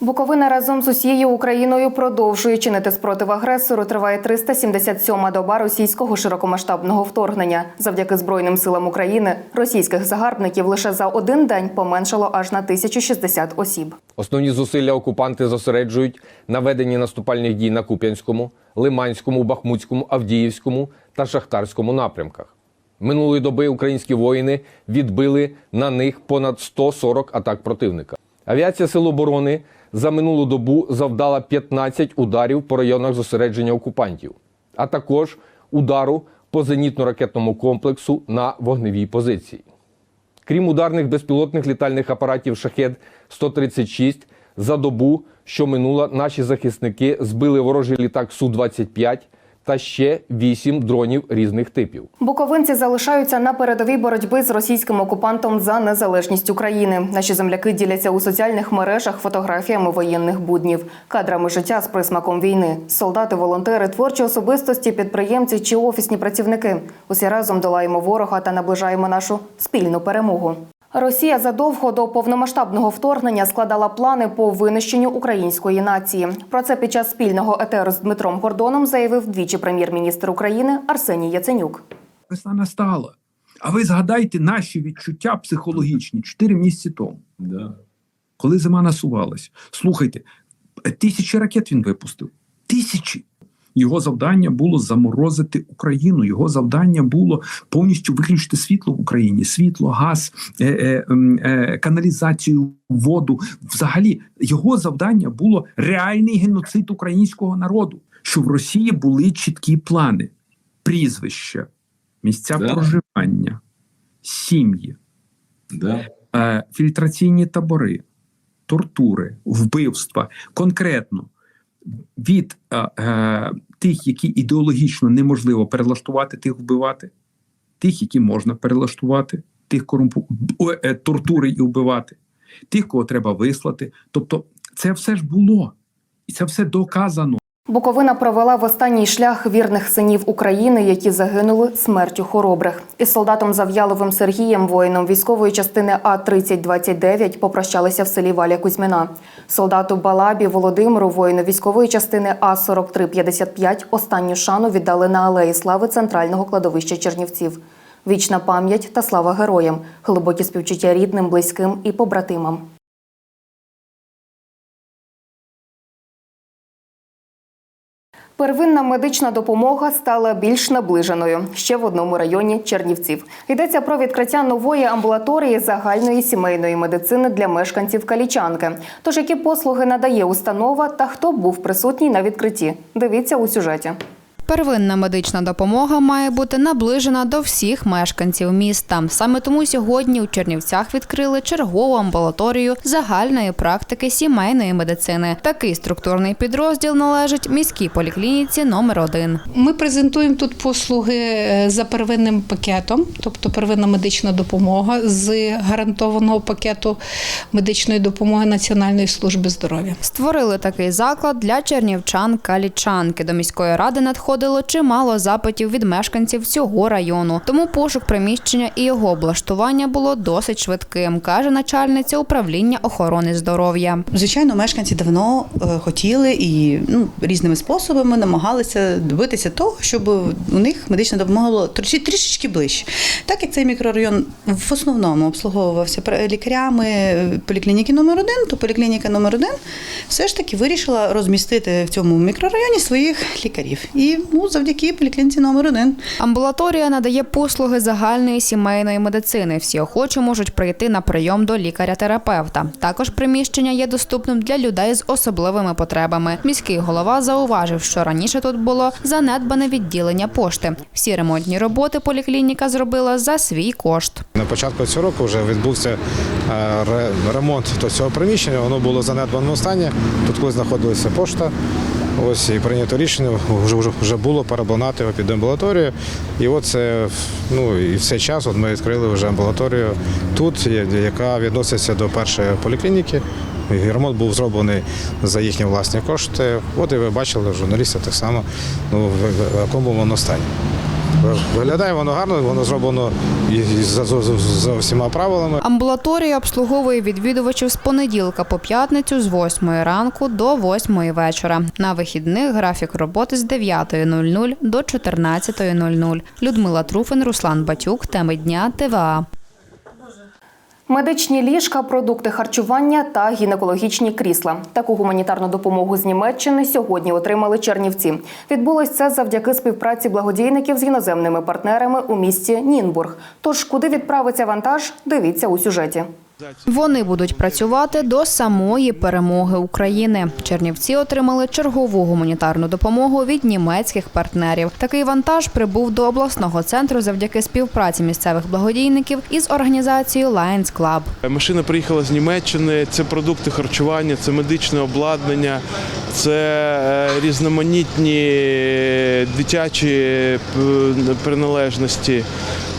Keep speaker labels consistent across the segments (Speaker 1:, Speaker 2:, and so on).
Speaker 1: Буковина разом з усією Україною продовжує чинити спротив агресору. Триває 377-ма доба російського широкомасштабного вторгнення. Завдяки Збройним силам України російських загарбників лише за один день поменшало аж на 1060 осіб.
Speaker 2: Основні зусилля окупанти зосереджують на веденні наступальних дій на Куп'янському, Лиманському, Бахмутському, Авдіївському та Шахтарському напрямках. Минулої доби українські воїни відбили на них понад 140 атак противника. Авіація Сил оборони за минулу добу завдала 15 ударів по районах зосередження окупантів, а також удару по зенітно-ракетному комплексу на вогневій позиції. Крім ударних безпілотних літальних апаратів шахет 136 за добу, що минула, наші захисники збили ворожий літак Су-25 та ще 8 дронів різних типів.
Speaker 1: Буковинці залишаються на передовій боротьби з російським окупантом за незалежність України. Наші земляки діляться у соціальних мережах фотографіями воєнних буднів, кадрами життя з присмаком війни. Солдати, волонтери, творчі особистості, підприємці чи офісні працівники. Усі разом долаємо ворога та наближаємо нашу спільну перемогу. Росія задовго до повномасштабного вторгнення складала плани по винищенню української нації. Про це під час спільного етеру з Дмитром Гордоном заявив двічі прем'єр-міністр України Арсеній Яценюк.
Speaker 3: Весна настала. А ви згадайте наші відчуття психологічні 4 місяці тому,
Speaker 4: Да.
Speaker 3: коли зима насувалась. Слухайте, тисячі ракет він випустив. Тисячі. Його завдання було заморозити Україну. Його завдання було повністю виключити світло в Україні: світло, газ, е, е, е, каналізацію, воду. Взагалі, його завдання було реальний геноцид українського народу. Що в Росії були чіткі плани, прізвища, місця
Speaker 4: Да.
Speaker 3: проживання, сім'ї,
Speaker 4: Да.
Speaker 3: е, фільтраційні табори, тортури, вбивства. Конкретно від е, е, тих, які ідеологічно неможливо перелаштувати, тих вбивати, тих, які можна перелаштувати, тих корумпу о, е, тортури і вбивати, тих, кого треба вислати. Тобто, це все ж було, і це все доказано.
Speaker 1: Буковина провела в останній шлях вірних синів України, які загинули смертю хоробрих. Із солдатом Зав'яловим Сергієм, воїном військової частини А 3029 попрощалися в селі Валя Кузьміна. Солдату Балабі Володимиру, воїну військової частини А 4355 останню шану віддали на алеї слави центрального кладовища Чернівців. Вічна пам'ять та слава героям, глибокі співчуття рідним, близьким і побратимам. Первинна медична допомога стала більш наближеною ще в одному районі Чернівців. Йдеться про відкриття нової амбулаторії загальної сімейної медицини для мешканців Калічанки. Тож які послуги надає установа та хто був присутній на відкритті? Дивіться у сюжеті.
Speaker 5: Первинна медична допомога має бути наближена до всіх мешканців міста. Саме тому сьогодні у Чернівцях відкрили чергову амбулаторію загальної практики сімейної медицини. Такий структурний підрозділ належить міській поліклініці номер 1
Speaker 6: Ми презентуємо тут послуги е, за первинним пакетом, тобто первинна медична допомога з гарантованого пакету медичної допомоги Національної служби здоров'я.
Speaker 5: Створили такий заклад для чернівчан калічанки. До міської ради надходило чимало запитів від мешканців цього району. Тому пошук приміщення і його облаштування було досить швидким, каже начальниця управління охорони здоров'я.
Speaker 7: Звичайно, мешканці давно е, хотіли і ну, різними способами намагалися добитися того, щоб у них медична допомога була трішечки ближче. Так як цей мікрорайон в основному обслуговувався лікарями е, поліклініки номер 1 то поліклініка номер 1 все ж таки вирішила розмістити в цьому мікрорайоні своїх лікарів. І ну, завдяки поліклініці номер 1
Speaker 5: Амбулаторія надає послуги загальної сімейної медицини. Всі охочі можуть прийти на прийом до лікаря-терапевта. Також приміщення є доступним для людей з особливими потребами. Міський голова зауважив, що раніше тут було занедбане відділення пошти. Всі ремонтні роботи поліклініка зробила за свій кошт.
Speaker 8: На початку цього року вже відбувся е, ремонт цього приміщення. Воно було в занедбаному стані. Тут коли знаходилася пошта. Ось і прийнято рішення, вже, вже, вже було переобладнати його під амбулаторію. І от це ну і все час от ми відкрили вже амбулаторію тут, яка відноситься до першої поліклініки. ремонт був зроблений за їхні власні кошти. От і ви бачили, журналісти так само, ну, в якому воно стані. Виглядає воно гарно, воно зроблено за, за, за всіма правилами.
Speaker 5: Амбулаторія обслуговує відвідувачів з понеділка по п'ятницю з 8 ранку до 8 вечора. На вихідних графік роботи з 9.00 до 14.00. Людмила Труфин, Руслан Батюк. Теми дня ТВА.
Speaker 1: Медичні ліжка, продукти харчування та гінекологічні крісла. Таку гуманітарну допомогу з Німеччини сьогодні отримали Чернівці. Відбулось це завдяки співпраці благодійників з іноземними партнерами у місті Нінбург. Тож, куди відправиться вантаж, дивіться у сюжеті.
Speaker 5: Вони будуть працювати до самої перемоги України. Чернівці отримали чергову гуманітарну допомогу від німецьких партнерів. Такий вантаж прибув до обласного центру завдяки співпраці місцевих благодійників із організацією Lions Club.
Speaker 4: Машина приїхала з Німеччини. Це продукти харчування, це медичне обладнання, це е, різноманітні дитячі е, приналежності.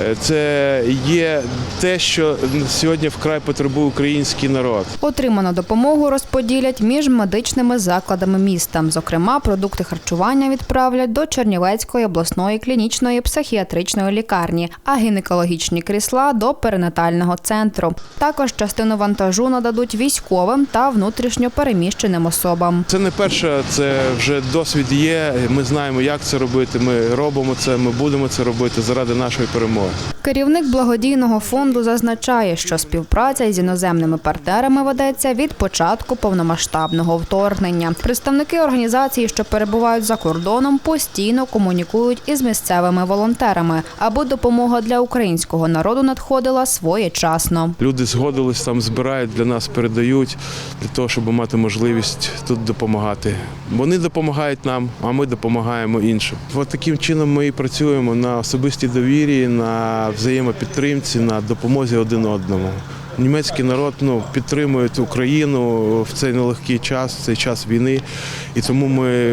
Speaker 4: Е, Це є те, що сьогодні вкрай потребує український народ.
Speaker 5: Отриману допомогу розподілять між медичними закладами міста. Зокрема, продукти харчування відправлять до Чернівецької обласної клінічної психіатричної лікарні, а гінекологічні крісла до перинатального центру. Також частину вантажу нададуть військовим та внутрішньо переміщеним особам.
Speaker 4: Це не перше, це вже досвід є. Ми знаємо, як це робити. Ми робимо це, ми будемо це робити заради нашої перемоги.
Speaker 5: Керівник благодійного фонду зазначає, що співпраця з іноземними партнерами ведеться від початку повномасштабного вторгнення. Представники організації, що перебувають за кордоном, постійно комунікують із місцевими волонтерами, аби допомога для українського народу надходила своєчасно.
Speaker 4: Люди згодились там, збирають для нас, передають для того, щоб мати можливість тут допомагати. Вони допомагають нам, а ми допомагаємо іншим. От таким чином ми і працюємо на особистій довірі, на взаємопідтримці, на допомозі один одному. Німецький народ ну, підтримує Україну в цей нелегкий час, в цей час війни. І тому ми,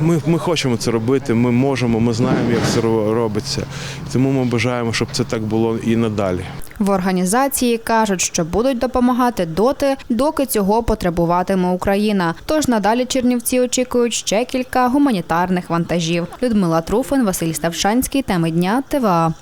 Speaker 4: ми, ми хочемо це робити, ми можемо, ми знаємо, як це робиться. Тому ми бажаємо, щоб це так було і надалі.
Speaker 5: В організації кажуть, що будуть допомагати доти, доки цього потребуватиме Україна. Тож надалі Чернівці очікують ще кілька гуманітарних вантажів. Людмила Труфин, Василь Ставшанський. Теми дня ТВА.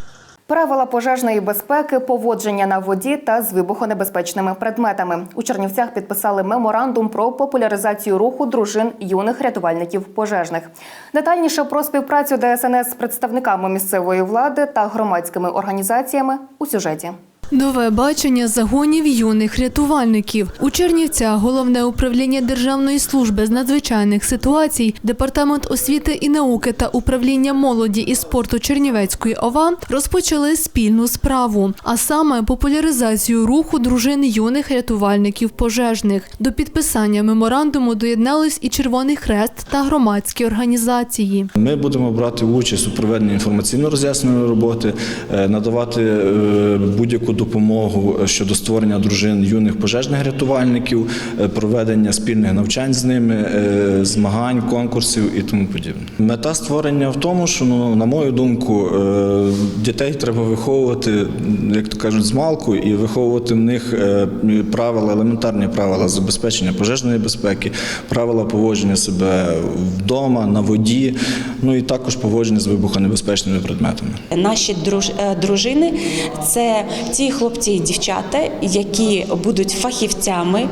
Speaker 1: Правила пожежної безпеки, поводження на воді та з вибухонебезпечними предметами. У Чернівцях підписали меморандум про популяризацію руху дружин юних рятувальників пожежних. Детальніше про співпрацю ДСНС з представниками місцевої влади та громадськими організаціями у сюжеті.
Speaker 9: Нове бачення загонів юних рятувальників у Чернівцях головне управління Державної служби з надзвичайних ситуацій, департамент освіти і науки та управління молоді і спорту Чернівецької ОВА розпочали спільну справу, а саме популяризацію руху дружин юних рятувальників пожежних. До підписання меморандуму доєднались і Червоний Хрест та громадські організації.
Speaker 10: Ми будемо брати участь у проведенні інформаційно-роз'ясненої роботи, е, надавати е, будь-яку допомогу щодо створення дружин юних пожежних рятувальників, е, проведення спільних навчань з ними, е, змагань, конкурсів і тому подібне. Мета створення в тому, що ну, на мою думку, е, дітей треба виховувати, як то кажуть, з малку і виховувати в них е, правила, елементарні правила забезпечення пожежної безпеки, правила поводження себе вдома, на воді, ну і також поводження з вибухонебезпечними предметами.
Speaker 11: Наші друж, е, дружини це ті хлопці і дівчата, які будуть фахівцями е,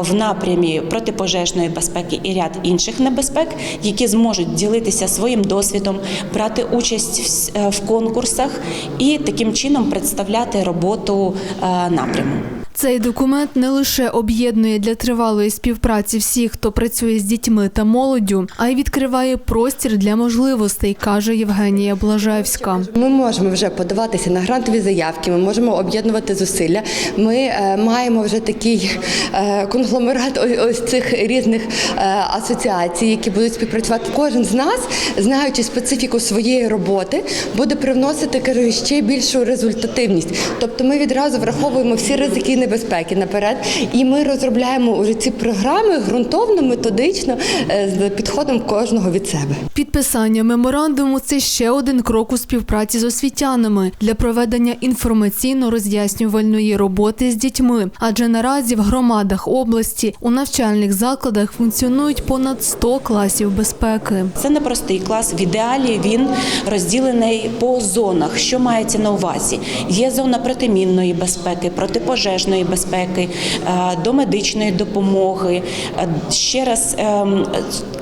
Speaker 11: в напрямі протипожежної безпеки і ряд інших небезпек, які зможуть ділитися своїм досвідом, брати участь в е, конкурсах і таким чином представляти роботу е, напряму.
Speaker 9: Цей документ не лише об'єднує для тривалої співпраці всіх, хто працює з дітьми та молоддю, а й відкриває простір для можливостей, каже Євгенія Блажевська.
Speaker 12: Ми можемо вже подаватися на грантові заявки, ми можемо об'єднувати зусилля. Ми е, маємо вже такий е, конгломерат ось цих різних е, асоціацій, які будуть співпрацювати. Кожен з нас, знаючи специфіку своєї роботи, буде привносити кажу, ще більшу результативність. Тобто ми відразу враховуємо всі ризики небезпеки наперед. І ми розробляємо уже ці програми ґрунтовно, методично, е, з підходом кожного від себе.
Speaker 9: Підписання меморандуму це ще один крок у співпраці з освітянами для проведення інформаційно-роз'яснювальної роботи з дітьми. Адже наразі в громадах області у навчальних закладах функціонують понад 100 класів безпеки.
Speaker 11: Це непростий клас. В ідеалі він розділений по зонах. Що мається на увазі? Є зона протимінної безпеки, протипожежної безпеки, е, до медичної допомоги. Е, Ще раз ем,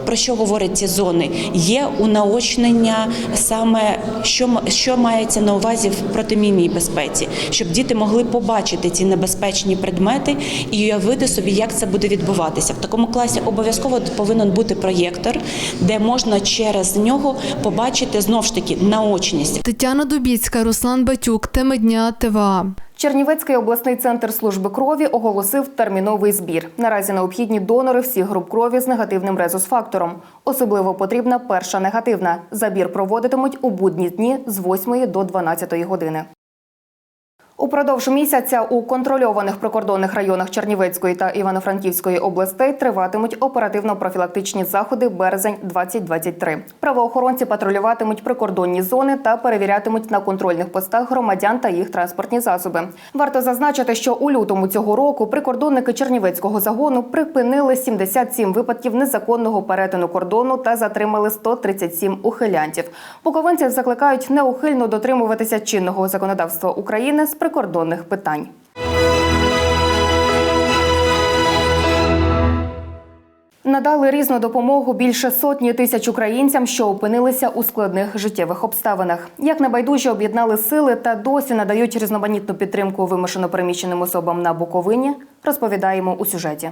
Speaker 11: про що говорять ці зони? Є унаочнення саме що, що мається на увазі в протимінній безпеці, щоб діти могли побачити ці небезпечні предмети і уявити собі, як це буде відбуватися. В такому класі обов'язково повинен бути проєктор, де можна через нього побачити знов ж таки наочність.
Speaker 9: Тетяна Дубіцька, Руслан Батюк, теми дня ТВА.
Speaker 1: Чернівецький обласний центр служби крові оголосив терміновий збір. Наразі необхідні донори всіх груп крові з негативним резус-фактором. Особливо потрібна перша негативна. Забір проводитимуть у будні дні з 8 до 12 години. Упродовж місяця у контрольованих прикордонних районах Чернівецької та Івано-Франківської областей триватимуть оперативно-профілактичні заходи березень 2023. Правоохоронці патрулюватимуть прикордонні зони та перевірятимуть на контрольних постах громадян та їх транспортні засоби. Варто зазначити, що у лютому цього року прикордонники Чернівецького загону припинили 77 випадків незаконного перетину кордону та затримали 137 ухилянтів. Буковинців закликають неухильно дотримуватися чинного законодавства України прикордонних питань. Надали різну допомогу більше сотні тисяч українцям, що опинилися у складних життєвих обставинах. Як небайдужі об'єднали сили та досі надають різноманітну підтримку вимушено переміщеним особам на Буковині, розповідаємо у сюжеті.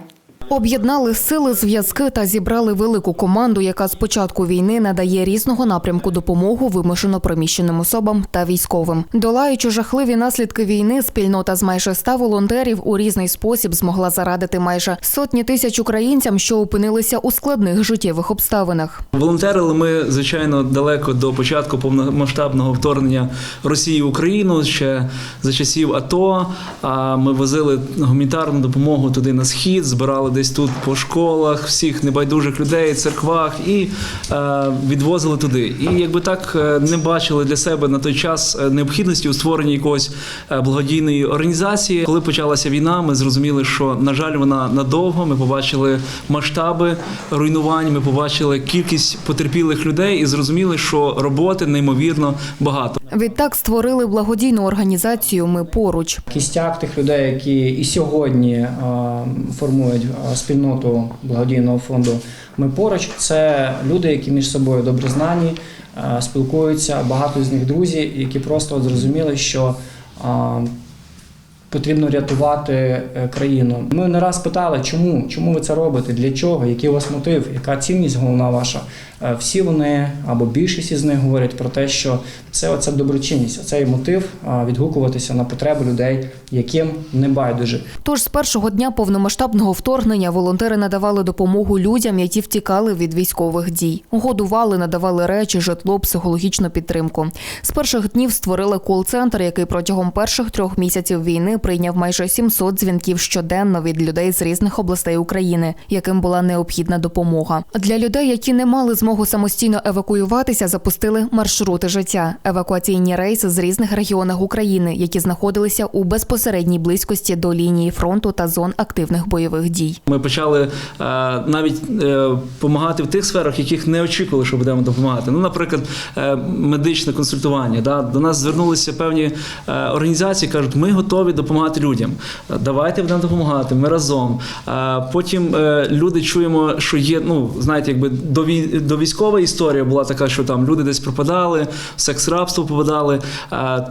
Speaker 1: Об'єднали сили, зв'язки та зібрали велику команду, яка з початку війни надає різного напрямку допомогу вимушено приміщеним особам та військовим. Долаючи жахливі наслідки війни, спільнота з майже ста волонтерів у різний спосіб змогла зарадити майже сотні тисяч українцям, що опинилися у складних життєвих обставинах.
Speaker 13: Волонтерили ми, звичайно, далеко до початку повномасштабного вторгнення Росії в Україну ще за часів АТО. А ми возили гуманітарну допомогу туди на схід, збирали десь тут по школах, всіх небайдужих людей, церквах і е, відвозили туди. І якби так е, не бачили для себе на той час е, необхідності у створенні якогось е, благодійної організації. Коли почалася війна, ми зрозуміли, що на жаль, вона надовго. Ми побачили масштаби руйнувань, ми побачили кількість потерпілих людей і зрозуміли, що роботи неймовірно багато.
Speaker 1: Відтак створили благодійну організацію Ми поруч.
Speaker 14: кістяк тих людей, які і сьогодні формують спільноту благодійного фонду. Ми поруч це люди, які між собою добре знані, спілкуються. Багато з них друзі, які просто зрозуміли, що потрібно рятувати е, країну. Ми не раз питали, чому, чому ви це робите, для чого, який у вас мотив, яка цінність головна ваша. Е, Всі вони або більшість із них говорять про те, що це оця доброчинність, оцей мотив е, відгукуватися на потреби людей, яким не байдуже.
Speaker 1: Тож з першого дня повномасштабного вторгнення волонтери надавали допомогу людям, які втікали від військових дій. Годували, надавали речі, житло, психологічну підтримку. З перших днів створили кол-центр, який протягом перших трьох місяців війни прийняв майже 700 дзвінків щоденно від людей з різних областей України, яким була необхідна допомога. Для людей, які не мали змогу самостійно евакуюватися, запустили маршрути життя, евакуаційні рейси з різних регіонів України, які знаходилися у безпосередній близькості до лінії фронту та зон активних бойових дій.
Speaker 13: Ми почали е, навіть допомагати в тих сферах, яких не очікували, що будемо допомагати. Ну, наприклад, е, медичне консультування. Да? До нас звернулися певні е, організації, кажуть, ми готові допомагати людям. Е, Давайте будемо допомагати, ми разом. Е, Потім е, люди чуємо, що є, ну знаєте, якби до вій- до військова історія була така, що там люди десь пропадали, в секс-рабство попадали.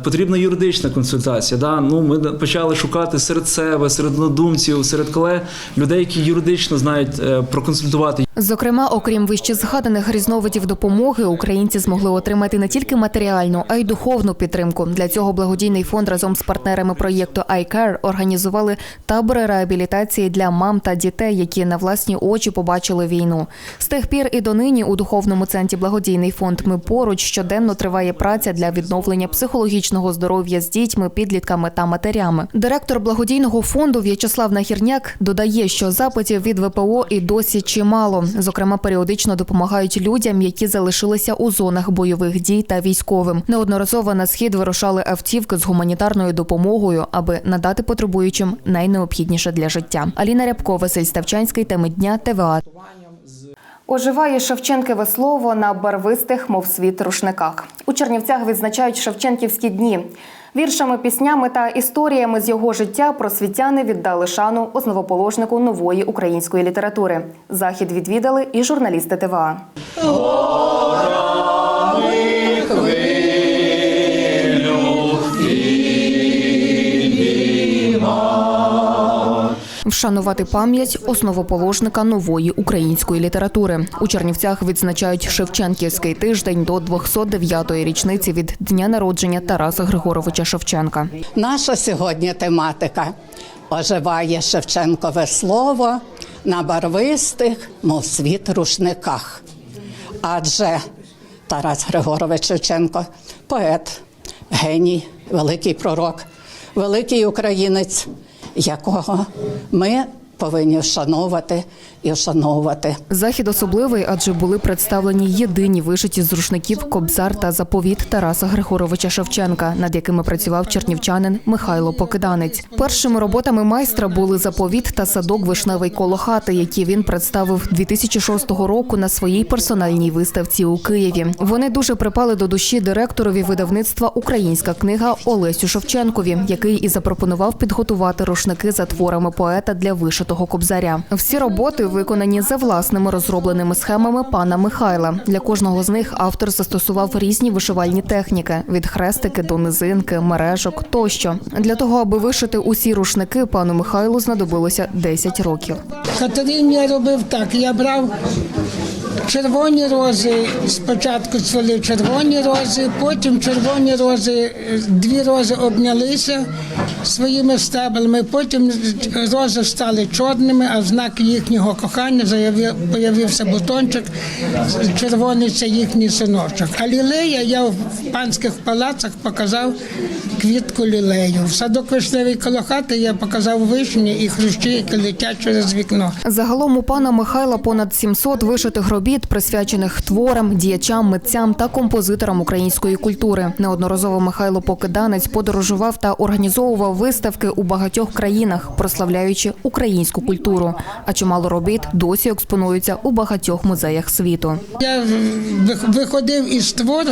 Speaker 13: Потрібна юридична консультація. Да? Ну, ми почали шукати серед себе, серед однодумців, серед колег людей, які юридично знають е, проконсультувати.
Speaker 1: Зокрема, окрім вище згаданих різновидів допомоги, українці змогли отримати не тільки матеріальну, а й духовну підтримку. Для цього благодійний фонд разом з партнерами проєкту iCare організували табори реабілітації для мам та дітей, які на власні очі побачили війну. З тих пір і донині у духовному центрі благодійний фонд Ми поруч щоденно триває праця для відновлення психологічного здоров'я з дітьми, підлітками та матерями. Директор благодійного фонду В'ячеслав Нахірняк додає, що запитів від ВПО і досі чимало. Зокрема, періодично допомагають людям, які залишилися у зонах бойових дій та військовим. Неодноразово на схід вирушали автівки з гуманітарною допомогою, аби надати потребуючим найнеобхідніше для життя. Аліна Рябко, Василь Ставчанський, теми дня ТВА. Оживає Шевченкове слово на барвистих, мов світ, рушниках. У Чернівцях відзначають Шевченківські дні. Віршами, піснями та історіями з його життя просвітяни віддали шану основоположнику нової української літератури. Захід відвідали і журналісти ТВА. Вшанувати пам'ять основоположника нової української літератури. У Чернівцях відзначають Шевченківський тиждень до 209-ї річниці від дня народження Тараса Григоровича Шевченка.
Speaker 15: Наша сьогодні тематика оживає Шевченкове слово на барвистих, мов світ рушниках. Адже Тарас Григорович Шевченко поет, геній, великий пророк, великий українець, якого ми повинні вшановувати і вшановувати.
Speaker 1: Захід особливий, адже були представлені єдині вишиті з рушників Кобзар та заповіт Тараса Григоровича Шевченка, над якими працював чернівчанин Михайло Покиданець. Першими роботами майстра були заповіт та садок вишневий коло хати, які він представив 2006 року на своїй персональній виставці у Києві. Вони дуже припали до душі директорові видавництва Українська книга Олесю Шевченкові, який і запропонував підготувати рушники за творами поета для вишитого кобзаря. Всі роботи виконані за власними розробленими схемами пана Михайла. Для кожного з них автор застосував різні вишивальні техніки від хрестики до низинки, мережок тощо. Для того, аби вишити усі рушники, пану Михайлу знадобилося 10 років.
Speaker 16: Катерин я робив так. Я брав червоні рози, спочатку цвіли червоні рози, потім червоні рози, дві рози обнялися своїми стеблями, потім рози стали чорними, а в знак їхнього кохання заявив, появився бутончик, червоний це їхній синочок. А лілея я в панських палацах показав квітку лілею. В садок вишневий коло хати я показав вишні і хрущі, які летять через вікно.
Speaker 1: Загалом у пана Михайла понад 700 вишитих робіт, присвячених творам, діячам, митцям та композиторам української культури. Неодноразово Михайло Покиданець подорожував та організовував виставки у багатьох країнах, прославляючи українську культуру. А чимало робіт досі експонуються у багатьох музеях світу.
Speaker 16: Я виходив із твору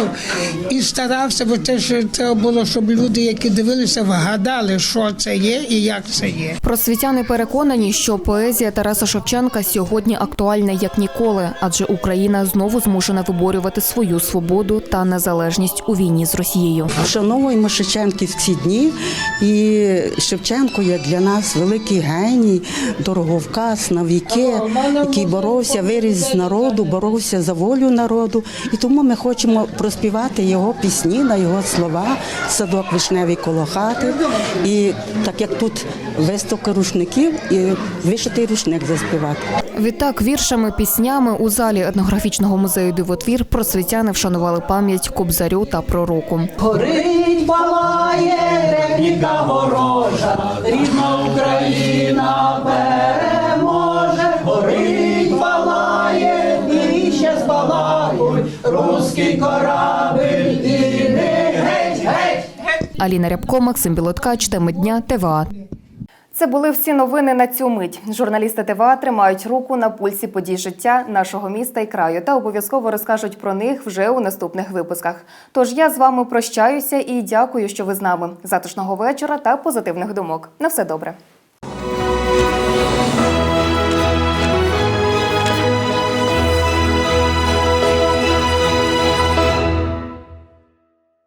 Speaker 16: і старався, бо те, що треба було, щоб люди, які дивилися, вгадали, що це є і як це є.
Speaker 1: Просвітяни переконані, що поезія Тараса Шевченка сьогодні актуальна як ніколи, адже Україна знову змушена виборювати свою свободу та незалежність у війні з Росією.
Speaker 17: Шановуємо Шевченківські дні, і Шевченко є для нас великий геній, дороговказ на віки, який боровся, виріс з народу, боровся за волю народу. І тому ми хочемо проспівати його пісні на його слова, садок вишневий коло хати. І так як тут виставка рушників, і вишитий рушник заспівати.
Speaker 1: Відтак, віршами, піснями у залі етнографічного музею дивотвір просвітяни вшанували пам'ять Кобзарю та пророку.
Speaker 18: Горить, палає техніка ворожа, рідна Україна переможе, горить, палає, і ще спалахуй, руський корабель, іди геть, геть, геть.
Speaker 1: Аліна Рябко, Максим Білоткач, теми дня ТВА. Це були всі новини на цю мить. Журналісти ТВА тримають руку на пульсі подій життя нашого міста і краю та обов'язково розкажуть про них вже у наступних випусках. Тож я з вами прощаюся і дякую, що ви з нами. Затишного вечора та позитивних думок. На все добре.